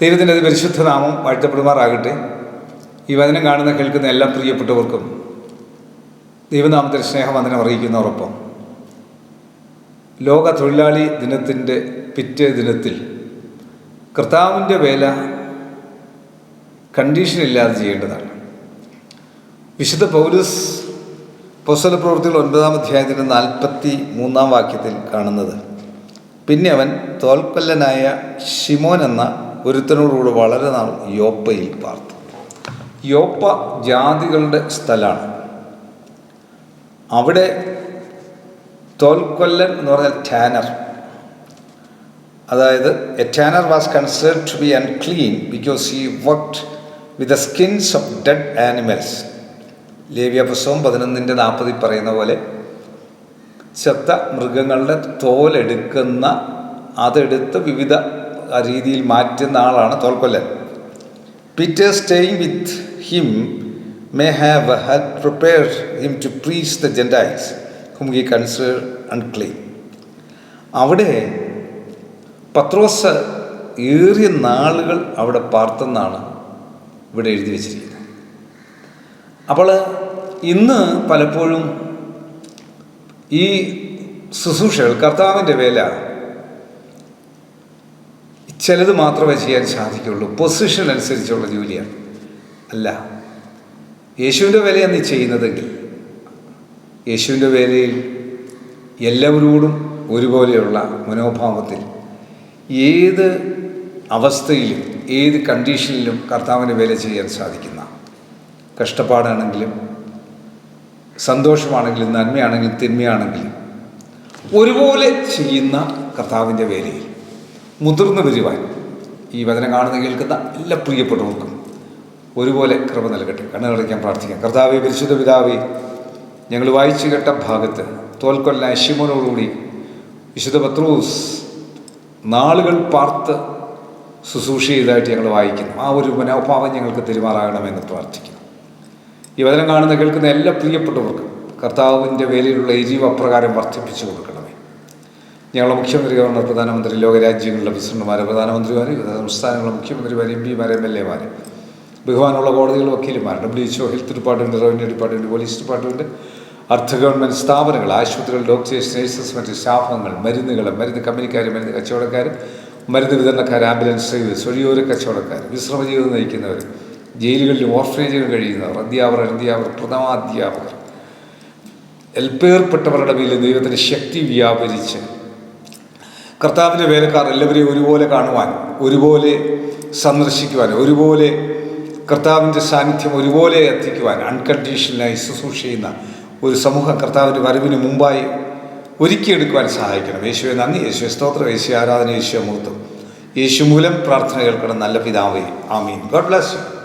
ദൈവത്തിന്റെ അത് പരിശുദ്ധ നാമം വാഴ്ത്തപ്പെടുമാറാകട്ടെ. ഈ വചനം കാണുന്ന കേൾക്കുന്ന എല്ലാ പ്രിയപ്പെട്ടവർക്കും ദൈവനാമത്തിൽ സ്നേഹവന്ദനം അറിയിക്കുന്നവരൊപ്പം ലോക തൊഴിലാളി ദിനത്തിന്റെ പിറ്റേ ദിനത്തിൽ കർത്താവിന്റെ വേല കണ്ടീഷനില്ലാതെ ചെയ്യേണ്ടതാണ്. വിശുദ്ധ പൗലൂസ് പൊസ്വല പ്രവൃത്തികൾ ഒൻപതാം അധ്യായത്തിന്റെ നാൽപ്പത്തി മൂന്നാം വാക്യത്തിൽ കാണുന്നത് പിന്നെ അവൻ തോൽപ്പല്ലനായ ഷിമോൻ എന്ന ഒരുത്തനോടുകൂടെ വളരെ നാൾ യോപ്പയിൽ പാർത്തു. യോപ്പ ജാതികളുടെ സ്ഥലമാണ് അവിടെ തോൽക്കൊല്ലൻ എന്ന് പറഞ്ഞാൽ ടാനർ. അതായത് a tanner was considered to be unclean because he worked with the skins of dead animals ലേവ്യ പുസ്തകം പതിനൊന്നിന്റെ നാൽപ്പതിൽ പറയുന്ന പോലെ ചത്ത മൃഗങ്ങളുടെ തോലെടുക്കുന്ന അതെടുത്ത് വിവിധ രീതിയിൽ മാറ്റുന്ന ആളാണ് തോൽക്കൊല്ലൻ. Peter staying with him may have had prepared him to preach the Gentiles whom he considered unclean അവിടെ പത്രോസ് ഏറിയ നാളുകൾ അവിടെ പാർത്തെന്നാണ് ഇവിടെ എഴുതി വച്ചിരിക്കുന്നത്. അപ്പോൾ ഇന്ന് പലപ്പോഴും ഈ ശുശ്രൂഷകൾ കർത്താവിന്റെ വേല ചിലത് മാത്രമേ ചെയ്യാൻ സാധിക്കുള്ളൂ. പൊസിഷൻ അനുസരിച്ചുള്ള ജോലിയാണ്. അല്ല യേശുവിന്റെ വിലയാണ് നീ ചെയ്യുന്നതെങ്കിൽ യേശുവിന്റെ വേലയിൽ എല്ലാവരോടും ഒരുപോലെയുള്ള മനോഭാവത്തിൽ ഏത് അവസ്ഥയിലും ഏത് കണ്ടീഷനിലും കർത്താവിന്റെ വേല ചെയ്യാൻ സാധിക്കുന്ന കഷ്ടപ്പാടാണെങ്കിലും സന്തോഷമാണെങ്കിലും നന്മയാണെങ്കിലും തിന്മയാണെങ്കിലും ഒരുപോലെ ചെയ്യുന്ന കർത്താവിന്റെ വേലയിൽ മുതിർന്നു വരുവാൻ ഈ വചനം കാണുന്ന കേൾക്കുന്ന എല്ലാ പ്രിയപ്പെട്ടവർക്കും ഒരുപോലെ കൃപ നൽകട്ടെ. കണ്ണുകളിക്കാൻ പ്രാർത്ഥിക്കാം. കർത്താവെ പരിശുദ്ധ പിതാവെ ഞങ്ങൾ വായിച്ചു കേട്ട ഭാഗത്ത് തോൽക്കൊല്ല ശിമോനോടുകൂടി വിശുദ്ധ പത്രൂസ് നാളുകൾ പാർത്ത് ശുശ്രൂഷ ചെയ്തതായിട്ട് ഞങ്ങൾ വായിക്കുന്നു. ആ ഒരു മനോഭാവം ഞങ്ങൾക്ക് തിരുമാറാകണമെന്ന് പ്രാർത്ഥിക്കുന്നു. ഈ വചനം കാണുന്ന കേൾക്കുന്ന എല്ലാ പ്രിയപ്പെട്ടവർക്കും കർത്താവിന്റെ വേലയിലുള്ള എരിവ് അപ്രകാരം വർദ്ധിപ്പിച്ചു കൊടുക്കണമേ. ഞങ്ങളുടെ മുഖ്യമന്ത്രി ഗവർണർ പ്രധാനമന്ത്രി ലോകരാജ്യങ്ങളിലെ പ്രസിഡന്റുമാരെ പ്രധാനമന്ത്രിമാർ വിവിധ സംസ്ഥാനങ്ങളിലെ മുഖ്യമന്ത്രിമാർ എം പിമാരെ എം എൽ എമാരെ ബഹുമാനുള്ള കോടതികൾ വക്കീലുമാർ W H O health department revenue department police department അർദ്ധ ഗവൺമെന്റ് സ്ഥാപനങ്ങൾ ആശുപത്രികൾ ഡോക്ടേഴ്സ് നഴ്സസ് മറ്റ് സ്റ്റാഫംഗങ്ങൾ മരുന്നുകൾ മരുന്ന് കമ്പനിക്കാർ മരുന്ന് കച്ചവടക്കാർ മരുന്ന് വിതരണക്കാർ ആംബുലൻസ് സർവീസ് ഒഴിയോര കച്ചവടക്കാർ വിശ്രമ ജീവിതം നയിക്കുന്നവർ ജയിലുകളിലും ഓർഫനേജുകളിൽ കഴിയുന്നവർ അധ്യാപകർ അധ്യാപകർ പ്രഥമാധ്യാപകർ എൽപ്പേർപ്പെട്ടവരുടെ മേലിൽ ദൈവത്തിന്റെ ശക്തി വ്യാപരിച്ച് കർത്താവിന്റെ വേലക്കാർ എല്ലാവരെയും ഒരുപോലെ കാണുവാൻ ഒരുപോലെ സന്ദർശിക്കുവാൻ ഒരുപോലെ കർത്താവിന്റെ സാന്നിധ്യം ഒരുപോലെ എത്തിക്കുവാൻ അൺകണ്ടീഷണലായി ശുശ്രൂഷ ചെയ്യുന്ന ഒരു സമൂഹം കർത്താവിന്റെ വരവിന് മുമ്പായി ഒരുക്കിയെടുക്കുവാൻ സഹായിക്കണം. യേശുവെ നന്ദി. യേശുവെ സ്തോത്രം. യേശു ആരാധന. യേശു മുഹൂർത്തം. യേശു മൂലം പ്രാർത്ഥന കേൾക്കണം. നല്ല പിതാവേ. ആമീൻ. God bless you